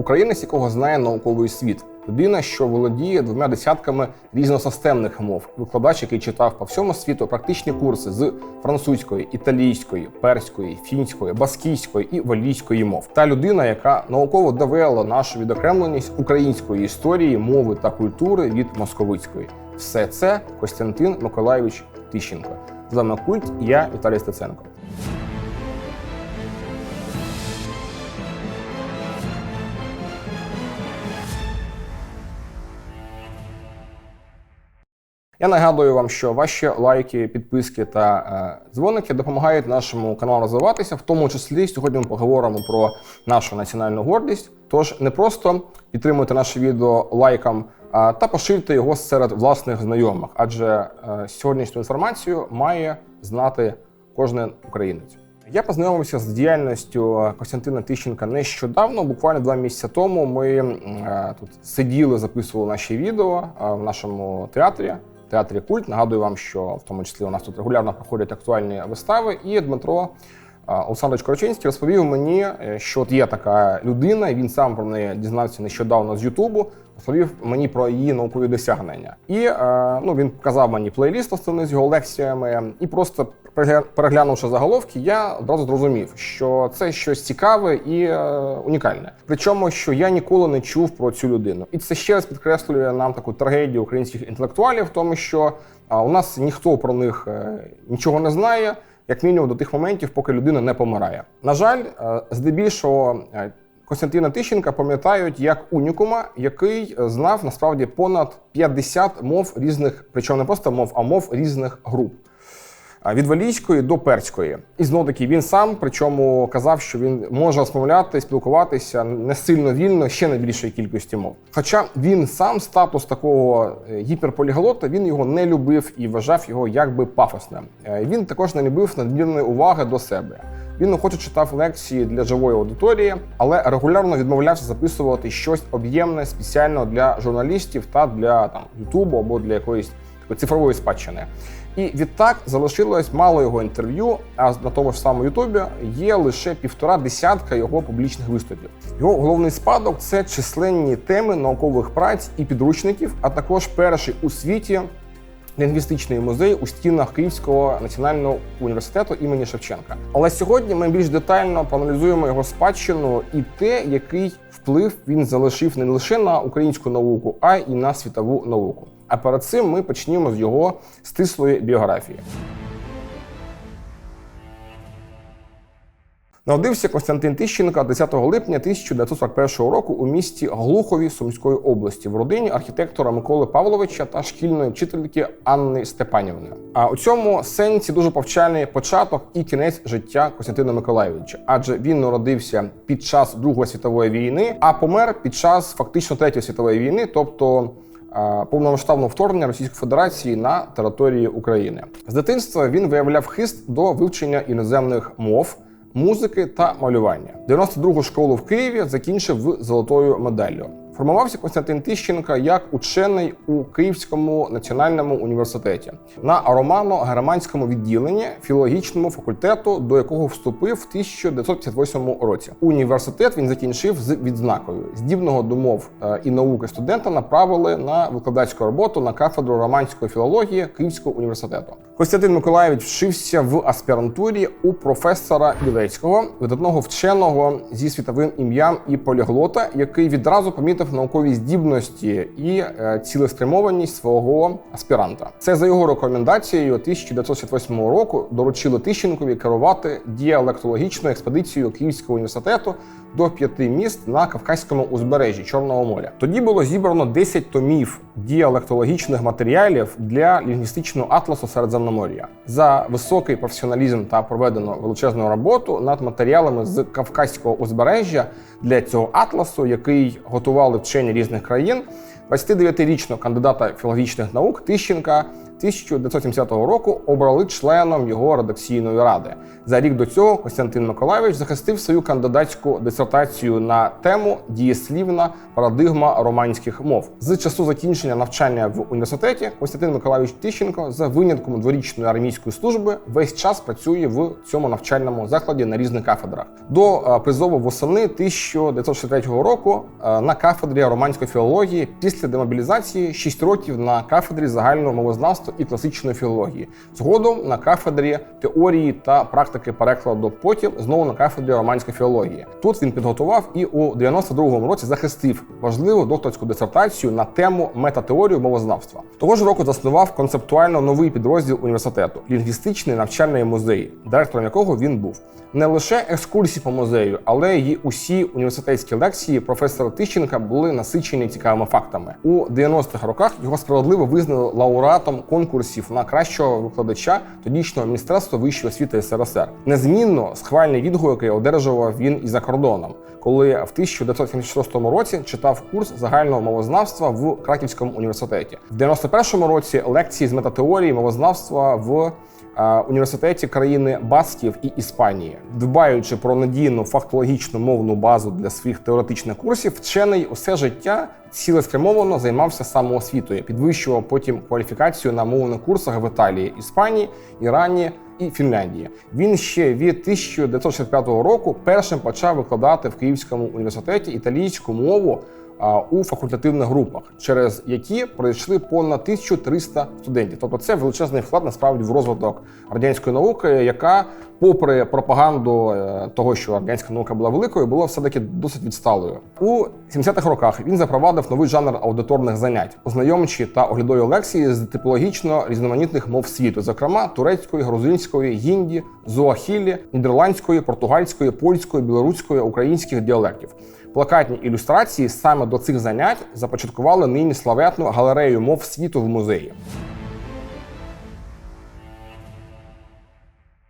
українець, якого знає науковий світ. Людина, що володіє двома десятками різносистемних мов, викладач, який читав по всьому світу практичні курси з французької, італійської, перської, фінської, баскійської і валійської мов. Та людина, яка науково довела нашу відокремленість української історії, мови та культури від московицької. Все це Костянтин Миколайович Тищенко. З вами культ. Я Віталій Стеценко. Я нагадую вам, що ваші лайки, підписки та е, дзвоники допомагають нашому каналу розвиватися. В тому числі сьогодні ми поговоримо про нашу національну гордість. Тож не просто підтримуйте наше відео лайком, та поширюйте його серед власних знайомих, адже е, сьогоднішню інформацію має знати кожен українець. Я познайомився з діяльністю Костянтина Тищенка нещодавно, буквально два місяці тому. Ми е, тут сиділи, записували наші відео в нашому театрі. Театрі Культ. Нагадую вам, що в тому числі у нас тут регулярно проходять актуальні вистави. І Дмитро е, Олександрович Корочинський розповів мені, е, що от є така людина, і він сам про неї дізнався нещодавно з Ютубу. Розповів мені про її наукові досягнення. І е, ну, він показав мені плейліст основний з його лекціями, і просто переглянувши заголовки, я одразу зрозумів, що це щось цікаве і е, унікальне. Причому, що я ніколи не чув про цю людину. І це ще раз підкреслює нам таку трагедію українських інтелектуалів, в тому що у нас ніхто про них е, нічого не знає. Як мінімум до тих моментів, поки людина не помирає. На жаль, е, здебільшого Костянтина Тищенка пам'ятають як унікума, який знав насправді понад 50 мов різних, причому не просто мов, а мов різних груп. А Від валійської до перської. І знову таки він сам, причому казав, що він може розмовляти, спілкуватися не сильно вільно, ще на більшої кількості мов. Хоча він сам статус такого е, гіперполіглота, він його не любив і вважав його якби пафосним. Е, Він також не любив надмірної уваги до себе. Він охоче читав лекції для живої аудиторії, але регулярно відмовлявся записувати щось об'ємне спеціально для журналістів та для там Ютубу або для якоїсь такої цифрової спадщини. І відтак залишилось мало його інтерв'ю. А на тому ж самому Ютубі є лише півтора десятка його публічних виступів. Його головний спадок це численні теми наукових праць і підручників, а також перший у світі лінгвістичний музей у стінах Київського національного університету імені Шевченка. Але сьогодні ми більш детально проаналізуємо його спадщину і те, який вплив він залишив не лише на українську науку, а й на світову науку. А перед цим ми почнімо з його стислої біографії. Народився Костянтин Тищенко 10 липня 1941 року у місті Глухові Сумської області в родині архітектора Миколи Павловича та шкільної вчительки Анни Степанівни. А у цьому сенсі дуже повчальний початок і кінець життя Костянтина Миколайовича, адже він народився під час Другої світової війни, а помер під час фактично Третьої світової війни, тобто повномасштабного вторгнення Російської Федерації на території України. З дитинства він виявляв хист до вивчення іноземних мов музики та малювання. 92-гу школу в Києві закінчив з золотою медаллю. Формувався Костянтин Тищенка як учений у Київському національному університеті на романо-германському відділенні філологічному факультету, до якого вступив в 1958 році. Університет він закінчив з відзнакою. Здібного до мов е, і науки студента направили на викладацьку роботу на кафедру романської філології Київського університету. Костянтин Миколаєвич вчився в аспірантурі у професора Білецького, видатного вченого зі світовим ім'ям і поліглота, який відразу помітив наукові здібності і е, цілеспрямованість свого аспіранта. Це за його рекомендацією 1968 року доручили Тищенкові керувати діалектологічною експедицією Київського університету до п'яти міст на Кавказькому узбережжі Чорного моря. Тоді було зібрано 10 томів діалектологічних матеріалів для лінгвістичного атласу Середземномор'я. За високий професіоналізм та проведено величезну роботу над матеріалами з Кавказького узбережжя для цього атласу, який готували вчені різних країн. 29-річного кандидата філологічних наук Тищенка 1970 року обрали членом його редакційної ради. За рік до цього Костянтин Миколайович захистив свою кандидатську дисертацію на тему дієслівна парадигма романських мов. З часу закінчення навчання в університеті Костянтин Миколайович Тищенко за винятком дворічної армійської служби весь час працює в цьому навчальному закладі на різних кафедрах. До е, призову восени 1963 року е, на кафедрі романської філології після демобілізації 6 років на кафедрі загального мовознавства і класичної філології. Згодом на кафедрі теорії та практики перекладу. Потім знову на кафедрі романської філології. Тут він підготував і у 92-му році захистив важливу докторську дисертацію на тему метатеорію мовознавства. Того ж року заснував концептуально новий підрозділ університету лінгвістичний навчальний музей, директором якого він був. Не лише екскурсії по музею, але й усі університетські лекції професора Тищенка були насичені цікавими фактами. У 90-х роках його справедливо визнали лауреатом конкурсів на кращого викладача тодішнього міністерства вищої освіти СРСР. Незмінно схвальні відгуки одержував він і за кордоном, коли в 1976 році читав курс загального мовознавства в Краківському університеті. В 91-му році лекції з метатеорії мовознавства в університеті країни Басків і Іспанії, дбаючи про надійну фактологічну мовну базу для своїх теоретичних курсів, вчений усе життя цілеспрямовано займався самоосвітою, підвищував потім кваліфікацію на мовних курсах в Італії, Іспанії, Ірані і Фінляндії. Він ще від 1965 року першим почав викладати в Київському університеті італійську мову у факультативних групах, через які пройшли понад 1300 студентів. Тобто це величезний вклад насправді в розвиток радянської науки, яка, попри пропаганду е, того, що радянська наука була великою, була все таки досить відсталою. У 70-х роках він запровадив новий жанр аудиторних занять, ознайомчі та оглядові лекції з типологічно різноманітних мов світу, зокрема турецької, грузинської, гінді, зуахілі, нідерландської, португальської, польської, білоруської, українських діалектів. Плакатні ілюстрації саме до цих занять започаткували нині славетну галерею мов світу в музеї.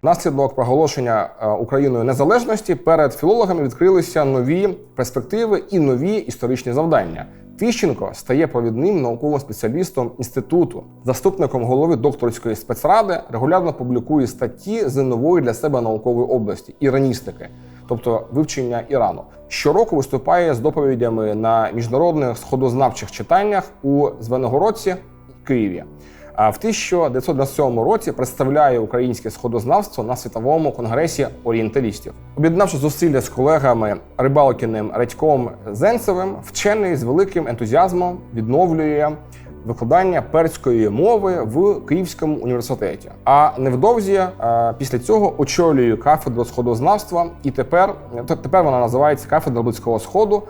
Внаслідок проголошення е, Україною незалежності перед філологами відкрилися нові перспективи і нові історичні завдання. Тищенко стає провідним науковим спеціалістом інституту, заступником голови докторської спецради, регулярно публікує статті з нової для себе наукової області іраністики, тобто вивчення Ірану. Щороку виступає з доповідями на міжнародних сходознавчих читаннях у Звенигородці Києві. А в 1997 році представляє українське сходознавство на світовому конгресі орієнталістів, об'єднавши зусилля з колегами Рибалкіним Радьком Зенцевим, вчений з великим ентузіазмом відновлює викладання перської мови в Київському університеті. А невдовзі е, після цього очолює кафедру сходознавства, і тепер тепер вона називається кафедра Близького Сходу,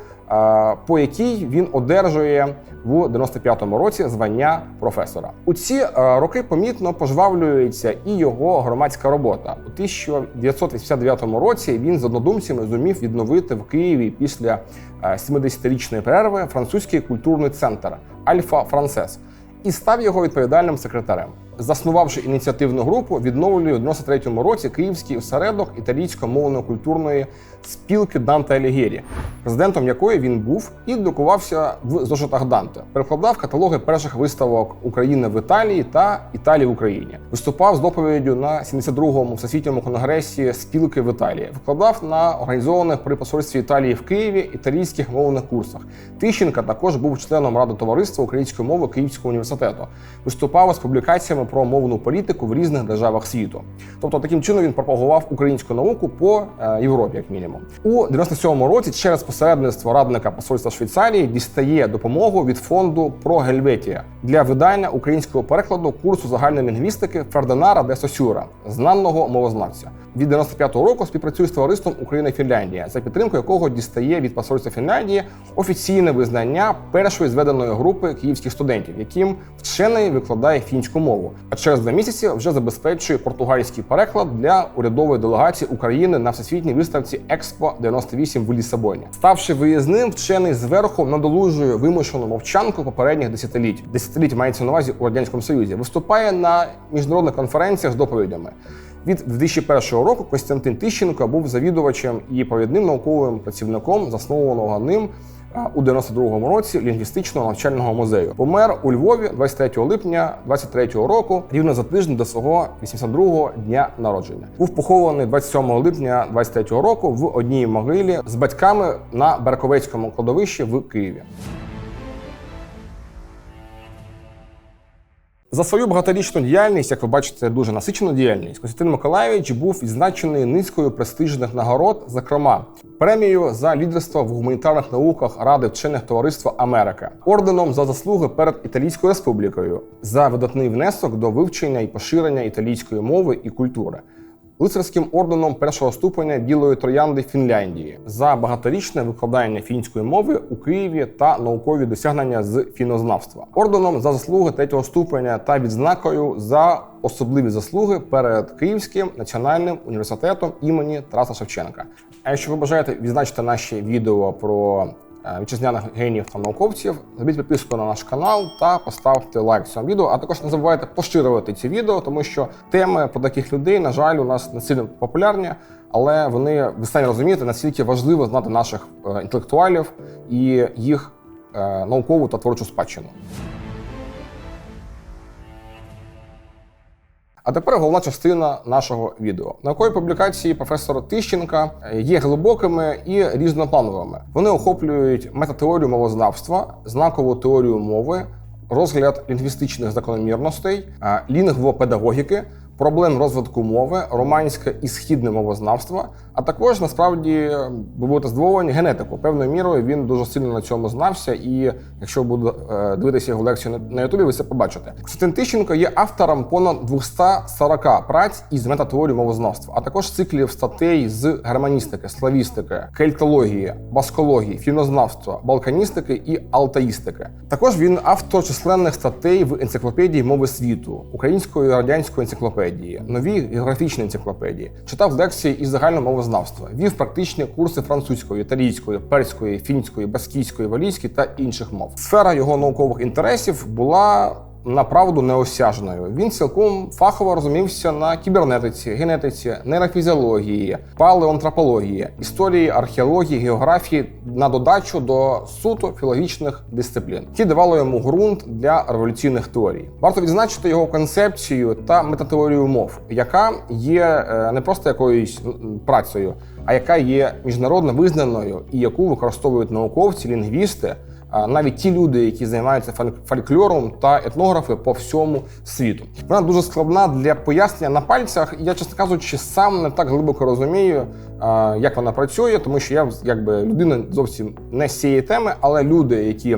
по якій він одержує в 95-му році звання професора. У ці е, роки помітно пожвавлюється і його громадська робота. У 1989 році він з однодумцями зумів відновити в Києві після 70-річної перерви французький культурний центр Альфа Францес і став його відповідальним секретарем. Заснувавши ініціативну групу, відновлює у 93-му році київський осередок італійсько-мовної культурної спілки Данте Алігєрі, президентом якої він був і друкувався в зошитах Данте. Перекладав каталоги перших виставок України в Італії та Італії в Україні. Виступав з доповіддю на 72-му всесвітньому конгресі спілки в Італії. Викладав на організованих при посольстві Італії в Києві італійських мовних курсах. Тищенка також був членом ради товариства української мови Київського університету. Виступав з публікаціями про мовну політику в різних державах світу. Тобто, таким чином він пропагував українську науку по е, Європі, як мінімум. У 97-му році через посередництво радника посольства Швейцарії дістає допомогу від фонду «Про Гельветія» для видання українського перекладу курсу загальної лінгвістики Фердинара де Сосюра, знаного мовознавця. Від 95-го року співпрацює з товариством Україна Фінляндія, за підтримку якого дістає від посольства Фінляндії офіційне визнання першої зведеної групи київських студентів, яким вчений викладає фінську мову. А через два місяці вже забезпечує португальський переклад для урядової делегації України на всесвітній виставці Експо 98 в Лісабоні. Ставши виїзним, вчений зверху надолужує вимушену мовчанку попередніх десятиліть. Десятиліть мається на увазі у радянському союзі. Виступає на міжнародних конференціях з доповідями. Від 2001 року Костянтин Тищенко був завідувачем і провідним науковим працівником заснованого ним у 92-му році лінгвістичного навчального музею. Помер у Львові 23 липня 23-го року, рівно за тиждень до свого 82-го дня народження. Був похований 27 липня 23-го року в одній могилі з батьками на Берковецькому кладовищі в Києві. За свою багаторічну діяльність, як ви бачите, дуже насичену діяльність, Костянтин Миколаївич був відзначений низкою престижних нагород, зокрема премією за лідерство в гуманітарних науках Ради вчених товариства Америка, орденом за заслуги перед Італійською республікою за видатний внесок до вивчення і поширення італійської мови і культури. Лицарським орденом першого ступеня білої троянди Фінляндії за багаторічне викладання фінської мови у Києві та наукові досягнення з фінознавства, орденом за заслуги третього ступеня та відзнакою за особливі заслуги перед Київським національним університетом імені Тараса Шевченка. А якщо ви бажаєте відзначити наші відео про е, вітчизняних генів та науковців, зробіть підписку на наш канал та поставте лайк цьому відео. А також не забувайте поширювати ці відео, тому що теми про таких людей, на жаль, у нас не сильно популярні, але вони ви самі розумієте, наскільки важливо знати наших е, інтелектуалів і їх е, наукову та творчу спадщину. А тепер головна частина нашого відео. Наукові публікації професора Тищенка є глибокими і різноплановими. Вони охоплюють метатеорію мовознавства, знакову теорію мови, розгляд лінгвістичних закономірностей, лінгвопедагогіки, проблем розвитку мови, романське і східне мовознавство, а також насправді ви будете здивовані генетику. Певною мірою він дуже сильно на цьому знався, і якщо буде дивитися його лекцію на- Ютубі, ви це побачите. Костянтин Тищенко є автором понад 240 праць із метатеорії мовознавства, а також циклів статей з германістики, славістики, кельтології, баскології, фінознавства, балканістики і алтаїстики. Також він автор численних статей в енциклопедії мови світу, української радянської енциклопедії, нові географічні енциклопедії, читав лекції із загального мовознавства, вів практичні курси французької, італійської, перської, фінської, баскійської, валійської та інших мов. Сфера його наукових інтересів була направду неосяжною. Він цілком фахово розумівся на кібернетиці, генетиці, нейрофізіології, палеоантропології, історії, археології, географії на додачу до суто філологічних дисциплін, які давали йому ґрунт для революційних теорій. Варто відзначити його концепцію та метатеорію мов, яка є е, не просто якоюсь працею, а яка є міжнародно визнаною і яку використовують науковці, лінгвісти. Навіть ті люди, які займаються фольк- фольклором та етнографи по всьому світу. Вона дуже складна для пояснення на пальцях. Я, чесно кажучи, сам не так глибоко розумію, як вона працює, тому що я якби людина зовсім не з цієї теми, але люди, які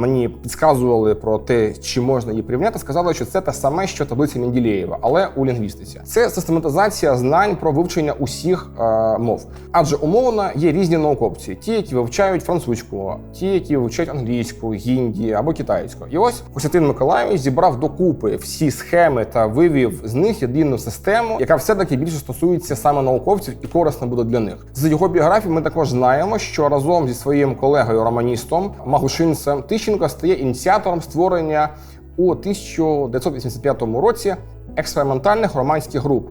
мені підказували про те, чи можна її порівняти, сказали, що це те саме, що таблиця Менделєєва, але у лінгвістиці. Це систематизація знань про вивчення усіх е, мов. Адже умовно є різні науковці: ті, які вивчають французьку, ті, які вивчають англійську, гінді або китайську. І ось Костянтин Миколаївич зібрав докупи всі схеми та вивів з них єдину систему, яка все-таки більше стосується саме науковців і корисна буде для них. З його біографії ми також знаємо, що разом зі своїм колегою романістом Магушинцем Тищенко стає ініціатором створення у 1985 році експериментальних романських груп,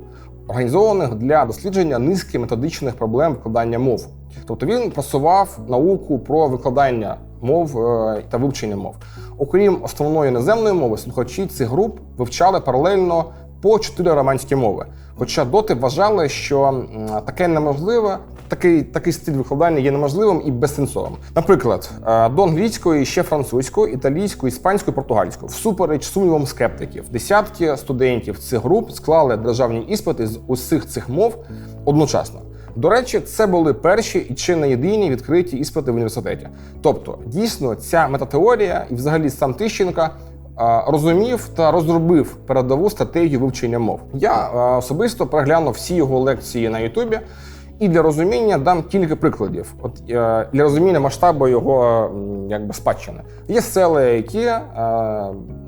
організованих для дослідження низки методичних проблем викладання мов. Тобто він просував науку про викладання мов е, та вивчення мов. Окрім основної іноземної мови, слухачі цих груп вивчали паралельно по чотири романські мови. Хоча доти вважали, що таке неможливе, такий, такий стиль викладання є неможливим і безсенсовим. Наприклад, е, до англійської ще французької, італійської, іспанської, португальської. Всупереч сумнівам скептиків, десятки студентів цих груп склали державні іспити з усіх цих мов одночасно. До речі, це були перші і чи не єдині відкриті іспити в університеті. Тобто, дійсно, ця метатеорія і взагалі сам Тищенка розумів та розробив передову стратегію вивчення мов. Я е, особисто переглянув всі його лекції на Ютубі. І для розуміння дам кілька прикладів. От е, для розуміння масштабу його якби спадщини. Є села, які, е,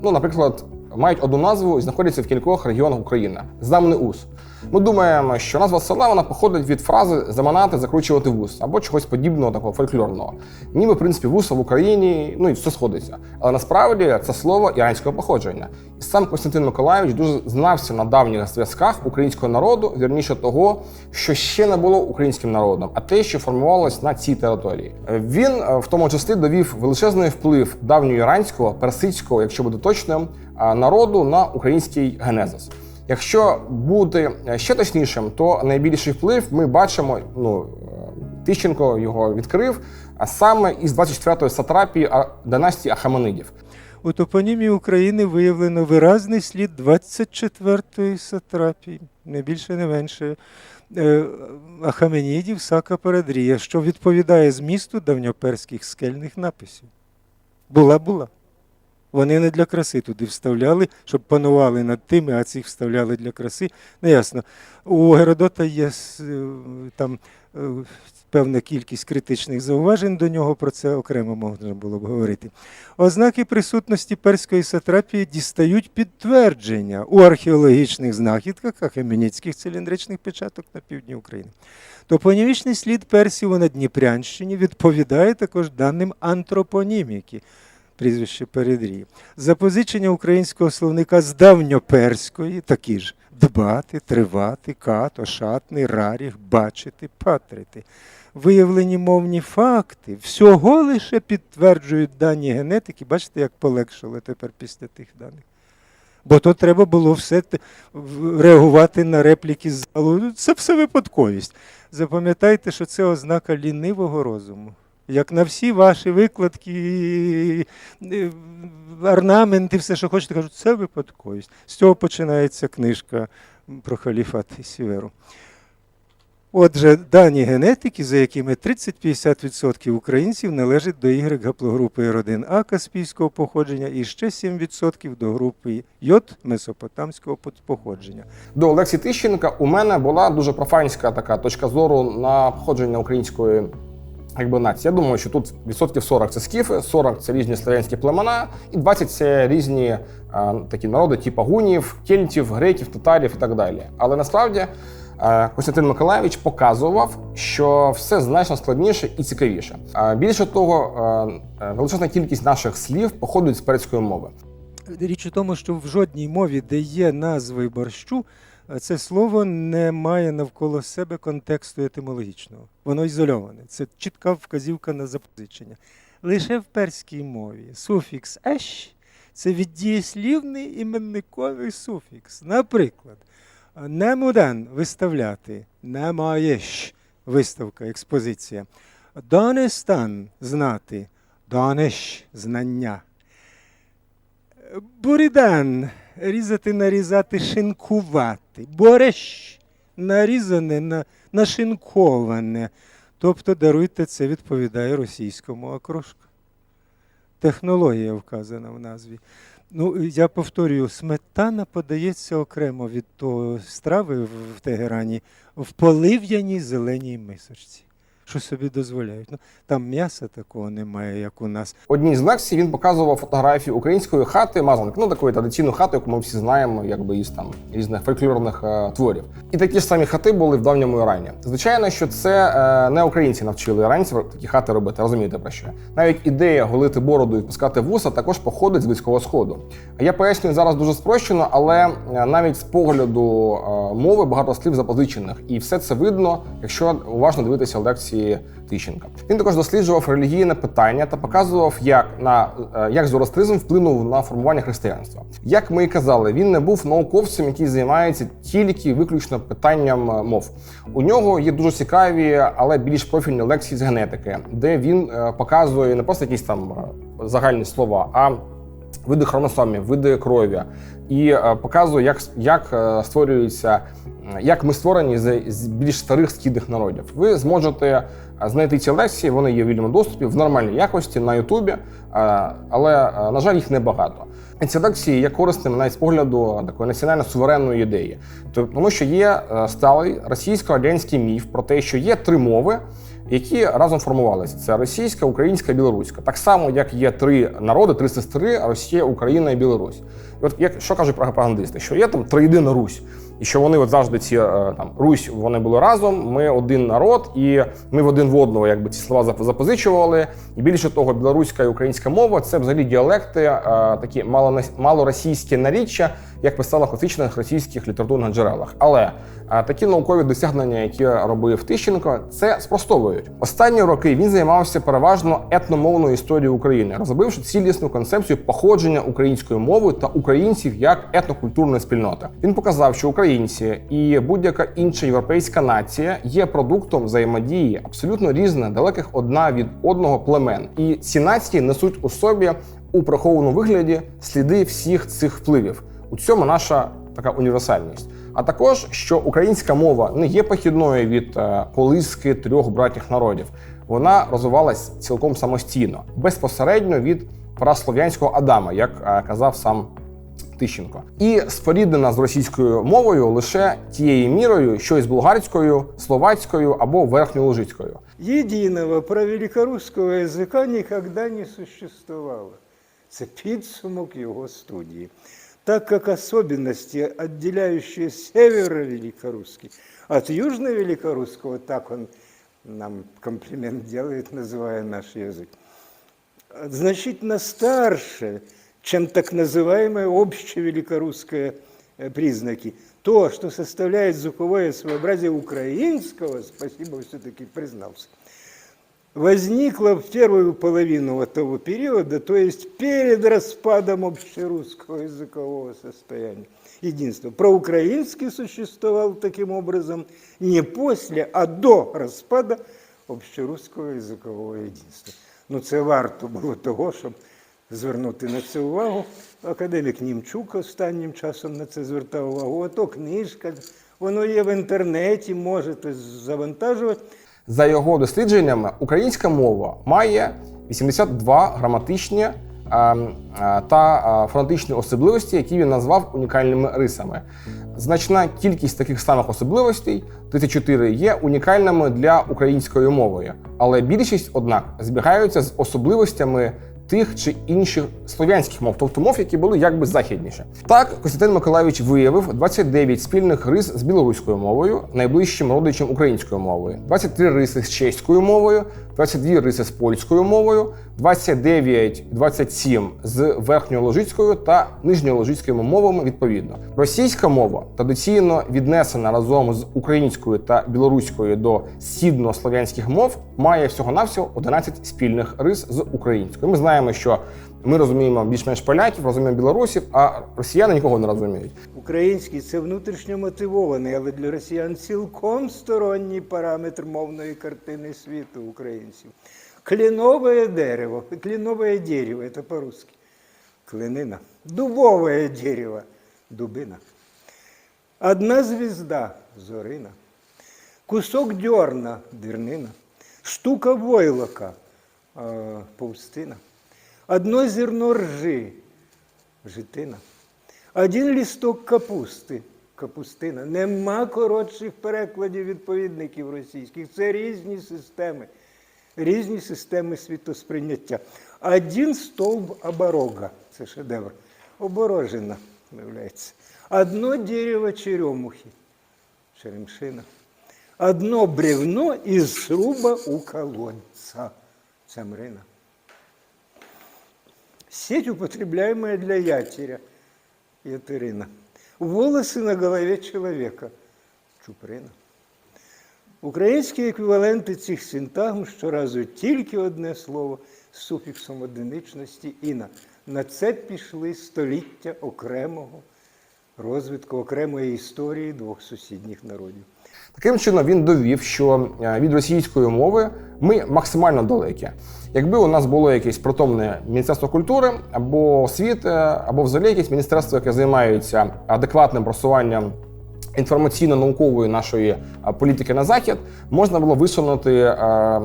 ну, наприклад, мають одну назву і знаходяться в кількох регіонах України. Замний Ус. Ми думаємо, що назва села вона походить від фрази заманати, закручувати вус або чогось подібного такого фольклорного. Ніби, в принципі, вуса в Україні, ну і все сходиться. Але насправді це слово іранського походження. І сам Костянтин Миколайович дуже знався на давніх зв'язках українського народу, вірніше того, що ще не було українським народом, а те, що формувалось на цій території. Він е, в тому числі довів величезний вплив давнього іранського, персидського, якщо буде точним, е, народу на український генезис. Якщо бути е, ще точнішим, то найбільший вплив ми бачимо. Ну е, Тищенко його відкрив, а саме із 24-ї сатрапії династії Ахаменидів. У топонімі України виявлено виразний слід 24-ї сатрапії, не більше, не менше, е, Ахаменідів Сака Передрія, що відповідає змісту давньоперських скельних написів. Була, була. Вони не для краси туди вставляли, щоб панували над тими, а цих вставляли для краси. Ну, ясно. У Геродота є е, там е, певна кількість критичних зауважень до нього, про це окремо можна було б говорити. Ознаки присутності перської сатрапії дістають підтвердження у археологічних знахідках ахеменітських циліндричних печаток на півдні України. Топонімічний слід персів на Дніпрянщині відповідає також даним антропоніміки, прізвище Передрії. Запозичення українського словника з давньоперської такі ж дбати, тривати, кат, ошатний, раріх, бачити, патрити. Виявлені мовні факти всього лише підтверджують дані генетики. Бачите, як полегшало тепер після тих даних. Бо то треба було все реагувати на репліки з залу. Це все випадковість. Запам'ятайте, що це ознака лінивого розуму. Як на всі ваші викладки, е, орнаменти, все, що хочете, кажуть, це випадковість. З цього починається книжка про халіфат Сіверу. Отже, дані генетики, за якими 30-50% українців належать до Y гаплогрупи родин А каспійського походження і ще 7% до групи Й месопотамського походження. До Олексі Тищенка у мене була дуже профанська така точка зору на походження української якби, нації. Я думаю, що тут відсотків 40 це скіфи, 40 це різні слов'янські племена, і 20 це різні а, такі народи, типу гунів, кельтів, греків, татарів і так далі. Але насправді е, Костянтин Миколаївич показував, що все значно складніше і цікавіше. Більше того, е, е, величезна кількість наших слів походить з перської мови. Річ у тому, що в жодній мові, де є назви борщу, е, це слово не має навколо себе контексту етимологічного. Воно ізольоване. Це чітка вказівка на запозичення. Лише в перській мові суфікс еш це віддієслівний іменниковий суфікс. Наприклад, немуден виставляти, не маєш виставка, експозиція. Донестан знати, донеш знання. Бурідан різати, нарізати, шинкувати. Борщ нарізане, на, нашинковане. Тобто, даруйте, це відповідає російському окрошку. Технологія вказана в назві. Ну, я повторюю, сметана подається окремо від того страви в Тегерані в полив'яній зеленій мисочці. Що собі дозволяють. Ну, там м'яса такого немає, як у нас. Одній з лекцій він показував фотографію української хати мазанки, ну такої традиційної хати, яку ми всі знаємо, якби із там різних фольклорних е, творів. І такі ж самі хати були в давньому Ірані. Звичайно, що це е, не українці навчили іранців такі хати робити. Розумієте про що? Навіть ідея голити бороду і пускати вуса також походить з близького сходу. Я пояснюю зараз дуже спрощено, але е, навіть з погляду е, мови багато слів запозичених, і все це видно, якщо уважно дивитися лекції Тищенка. Він також досліджував релігійне питання та показував, як на е, як зороастризм вплинув на формування християнства. Як ми і казали, він не був науковцем, який займається тільки виключно питанням е, мов. У нього є дуже цікаві, але більш профільні лекції з генетики, де він е, показує не просто якісь там загальні слова, а види хромосомів, види крові, і е, показує, як, як е, створюється, як ми створені з, більш старих східних народів. Ви зможете е, знайти ці лекції, вони є в вільному доступі в нормальній якості на Ютубі, але, на жаль, їх небагато. Ці лекції є корисними навіть з погляду такої національно-суверенної ідеї, тому що є сталий російсько-радянський міф про те, що є три мови, які разом формувалися: це російська, українська, білоруська. Так само, як є три народи, три сестри: Росія, Україна і Білорусь. І от як що кажуть пропагандисти, що є там триєдина Русь. і що вони от завжди ці е, там Русь вони були разом. Ми один народ, і ми в один в одного якби ці слова запозичували. І більше того, білоруська і українська мова це взагалі діалекти, е, такі мало малоросійське наріччя, як писала в класичних російських літературних джерелах. Але такі наукові досягнення, які робив Тищенко, це спростовують. Останні роки він займався переважно етномовною історією України, розробивши цілісну концепцію походження української мови та українців як етнокультурної спільноти. Він показав, що українці і будь-яка інша європейська нація є продуктом взаємодії абсолютно різних, далеких одна від одного племен, і ці нації несуть у собі у прихованому вигляді сліди всіх цих впливів. У цьому наша така універсальність. А також що українська мова не є похідною від е, колиски трьох братніх народів. Вона розвивалась цілком самостійно, безпосередньо від праслов'янського Адама, як е, казав сам Тищенко, і споріднена з російською мовою лише тією мірою, що із болгарською, словацькою або верхньолужицькою. Единого правеликорусского языка никогда не существовало. Це підсумок його студії. Так как особенности, отделяющие северо-великорусский от южно-великорусского, так он нам комплимент делает, называя наш язык, значительно старше, чем так называемые общевеликорусские э, признаки. То, что составляет звуковое своеобразие украинского, спасибо, все-таки признался, возникло в первую половину того периода, то есть перед распадом общерусского языкового состояния. Единство. Проукраинский существовал таким образом не после, а до распада общерусского язикового единства. Ну, це варто було того, щоб звернути на це увагу. Академік Німчук останнім часом на це звертав увагу. Ото книжка, воно є в інтернеті, можете завантажувати. За його дослідженнями, українська мова має 82 граматичні е, е, та е, фонетичні особливості, які він назвав унікальними рисами. Значна кількість таких самих особливостей 34 є унікальними для української мови, але більшість, однак, збігаються з особливостями тих чи інших слов'янських мов, тобто мов, які були якби західніше. Так, Костянтин Миколайович виявив 29 спільних рис з білоруською мовою, найближчим родичем української мови, 23 риси з чеською мовою, 22 риси з польською мовою, 29, 27 з верхньоложицькою та нижньоложицькою мовами відповідно. Російська мова традиційно віднесена разом з українською та білоруською до східнослов'янських мов, має всього-навсього 11 спільних рис з українською. Ми знаємо, що ми розуміємо більш-менш поляків, розуміємо білорусів, а росіяни нікого не розуміють. Український це внутрішньо мотивований, але для росіян цілком сторонній параметр мовної картини світу українців. Кленове дерево, кленове дерево, це по-русски. Кленина. Дубове дерево, дубина. Одна звезда зорина. Кусок дерна дернина. Штука войлока паустина. Одно зерно ржи житина. Один лісток капусти капустина. Нема коротших перекладів відповідників російських. Це різні системи, різні системи світосприйняття. Один стовб оборога це шедевр. Оборожена, виявляється. Одно дерево черемухи, черемшина. Одно бревно із сруба у колодца. Це мрина. Сеть, употребляемая для ятеря, ятерина. Волосы на голове человека, чуприна. Українські еквіваленти цих синтагм щоразу тільки одне слово з суфіксом одиничності іна. На це пішли століття окремого розвитку, окремої історії двох сусідніх народів. Таким чином він довів, що е, від російської мови ми максимально далекі. Якби у нас було якесь притомне міністерство культури або освіти, або взагалі якесь міністерство, яке займається адекватним просуванням інформаційно-наукової нашої е, політики на захід, можна було висунути е, е,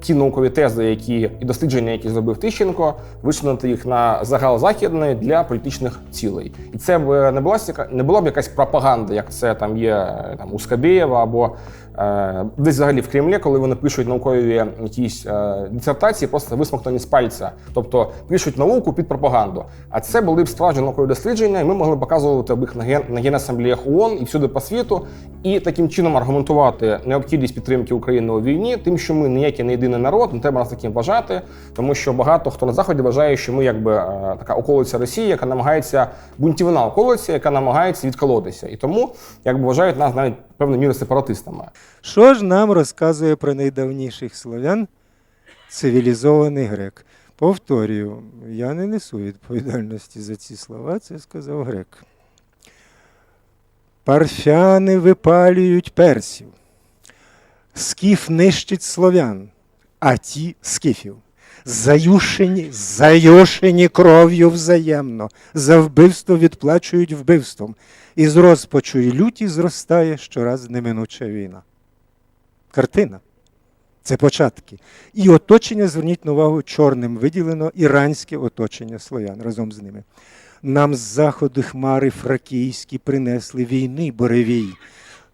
ті наукові тези, які і дослідження, які зробив Тищенко, висунути їх на загал західний для політичних цілей. І це б не була не була б якась пропаганда, як це там є е, там у Скабєєва або десь взагалі в Кремлі, коли вони пишуть наукові якісь е, дисертації, просто висмоктані з пальця, тобто пишуть науку під пропаганду. А це були б справжні наукові дослідження, і ми могли показувати їх на ген на генасамблеях ООН і всюди по світу, і таким чином аргументувати необхідність підтримки України у війні, тим, що ми ніякий не єдиний народ, не треба нас таким вважати, тому що багато хто на заході вважає, що ми якби е, така околиця Росії, яка намагається бунтівна околиця, яка намагається відколотися, і тому якби вважають нас навіть певною мірою сепаратистами. Що ж нам розказує про найдавніших слов'ян цивілізований грек? Повторюю, я не несу відповідальності за ці слова, це сказав грек. Парфяни випалюють персів, скіф нищить слов'ян, а ті скіфів. Заюшені, заюшені кров'ю взаємно, за вбивство відплачують вбивством, і з розпачу і люті зростає щораз неминуча війна. Картина. Це початки. І оточення, зверніть на увагу, чорним виділено іранське оточення слов'ян разом з ними. Нам з заходу хмари фракійські принесли війни буревій.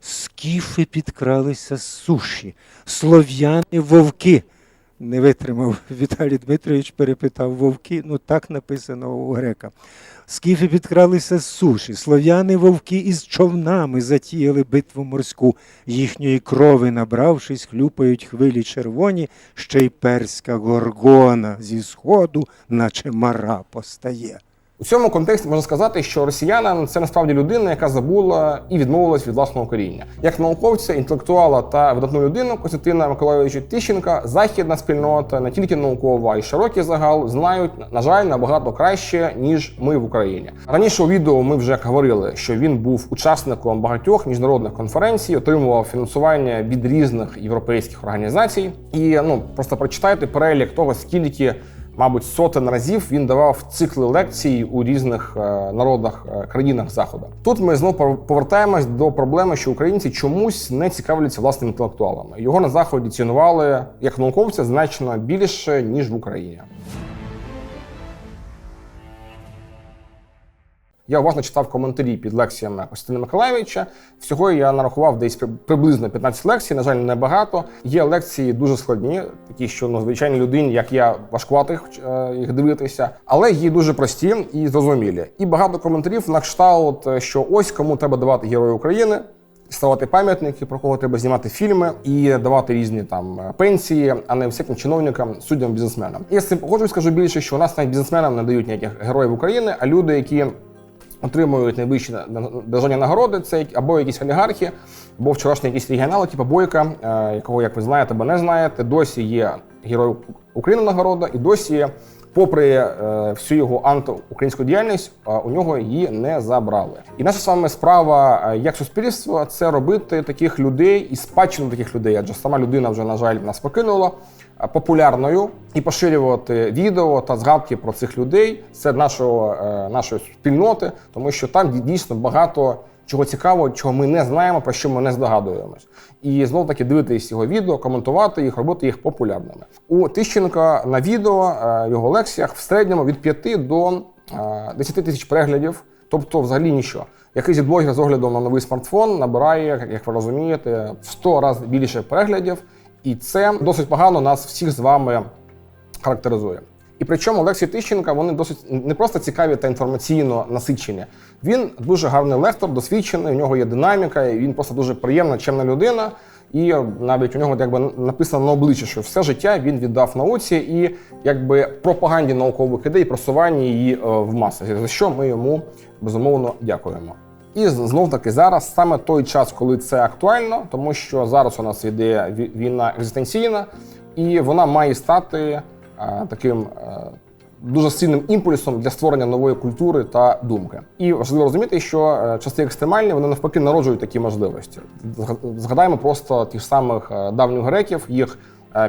Скіфи підкралися з суші, слов'яни вовки. Не витримав Віталій Дмитрович, перепитав вовки. Ну так написано у грека. Скіфи підкралися з суші, слов'яни вовки із човнами затіяли битву морську. Їхньої крови, набравшись, хлюпають хвилі червоні, ще й перська горгона зі сходу, наче мара постає. У цьому контексті можна сказати, що росіянин це насправді людина, яка забула і відмовилась від власного коріння. Як науковця, інтелектуала та видатну людину Костянтина Миколайовича Тищенка, західна спільнота, не тільки наукова, а й широкий загал знають, на жаль, набагато краще ніж ми в Україні. Раніше у відео ми вже говорили, що він був учасником багатьох міжнародних конференцій, отримував фінансування від різних європейських організацій. І ну просто прочитайте перелік того, скільки мабуть, сотень разів він давав цикли лекцій у різних е, народах е, країнах заходу. Тут ми знову повертаємось до проблеми, що українці чомусь не цікавляться власними інтелектуалами. Його на заході цінували як науковця значно більше ніж в Україні. Я уважно читав коментарі під лекціями Костянтина Миколаєвича. Всього я нарахував десь приблизно 15 лекцій. На жаль, небагато. Є лекції дуже складні, такі, що ну, звичайній людині, як я, важкувати їх, е, їх дивитися, але є дуже прості і зрозумілі. І багато коментарів на кшталт, е, що ось кому треба давати Герою України. Ставати пам'ятники, про кого треба знімати фільми і давати різні там е, пенсії, а не всяким чиновникам, суддям, бізнесменам. І я з цим погоджуюсь, скажу більше, що у нас навіть бізнесменам не дають ніяких героїв України, а люди, які отримують найвищі на- на- державні нагороди, це або якісь олігархи, або вчорашні якісь регіонали, типу Бойка, е, якого, як ви знаєте або не знаєте, досі є герой України нагорода, і досі, попри е, всю його антиукраїнську діяльність, е, у нього її не забрали. І наша з вами справа як суспільство це робити таких людей і спадщину таких людей, адже сама людина вже, на жаль, нас покинула. Е, Популярною і поширювати відео та згадки про цих людей серед нашого е, нашої спільноти, тому що там дійсно багато чого цікавого, чого ми не знаємо, про що ми не здогадуємось. І знов таки дивитись його відео, коментувати їх, робити їх популярними. У Тищенка на відео е, його лекціях в середньому від 5 до е, 10 тисяч переглядів, тобто взагалі нічого. Якийсь блогер з оглядом на новий смартфон набирає, як ви розумієте, в 100 разів більше переглядів, і це досить погано нас всіх з вами характеризує. І причому Олексій Тищенка вони досить не просто цікаві та інформаційно насичені. Він дуже гарний лектор, досвідчений, у нього є динаміка, і він просто дуже приємна, чемна людина. І навіть у нього якби написано на обличчі, що все життя він віддав науці і якби пропаганді наукових ідей, просуванні її е, в масах. За що ми йому безумовно дякуємо. І знов таки зараз саме той час, коли це актуально, тому що зараз у нас йде війна екзистенційна, і вона має стати е, таким е, дуже сильним імпульсом для створення нової культури та думки. І важливо розуміти, що е, часи екстремальні вони навпаки народжують такі можливості. Зга- Згадаємо просто тих самих давніх греків, їх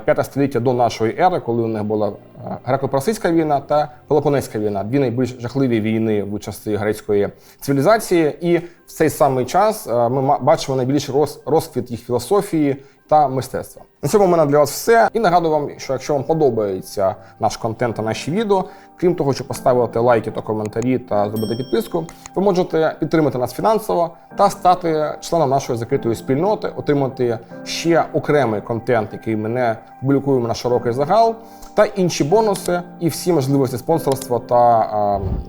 п'яте століття до нашої ери, коли у них була е, греко-персидська війна та Пелопонезька війна, дві найбільш жахливі війни в часи грецької цивілізації. І в цей самий час е, ми бачимо найбільший роз- розквіт їх філософії та мистецтва. На цьому в мене для вас все. І нагадую вам, що якщо вам подобається наш контент та наші відео, крім того, що поставити лайки та коментарі та зробити підписку, ви можете підтримати нас фінансово та стати членом нашої закритої спільноти, отримати ще окремий контент, який ми не публікуємо на широкий загал, та інші бонуси і всі можливості спонсорства та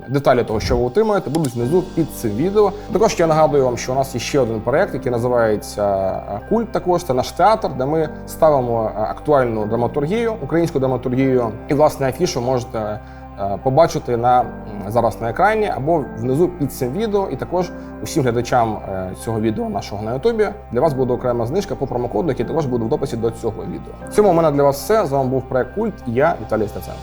е, деталі того, що ви отримаєте, будуть внизу під цим відео. Також я нагадую вам, що у нас є ще один проект, який називається Культ. Також це наш театр, де ми ставимо актуальну драматургію, українську драматургію, і власне афішу можете. Е, Побачити на зараз на екрані або внизу під цим відео, і також усім глядачам е, цього відео нашого на Ютубі для вас буде окрема знижка по промокоду, який також буде в дописі до цього відео. В цьому у мене для вас все. З вами був проект Культ і я Віталій Стеценко.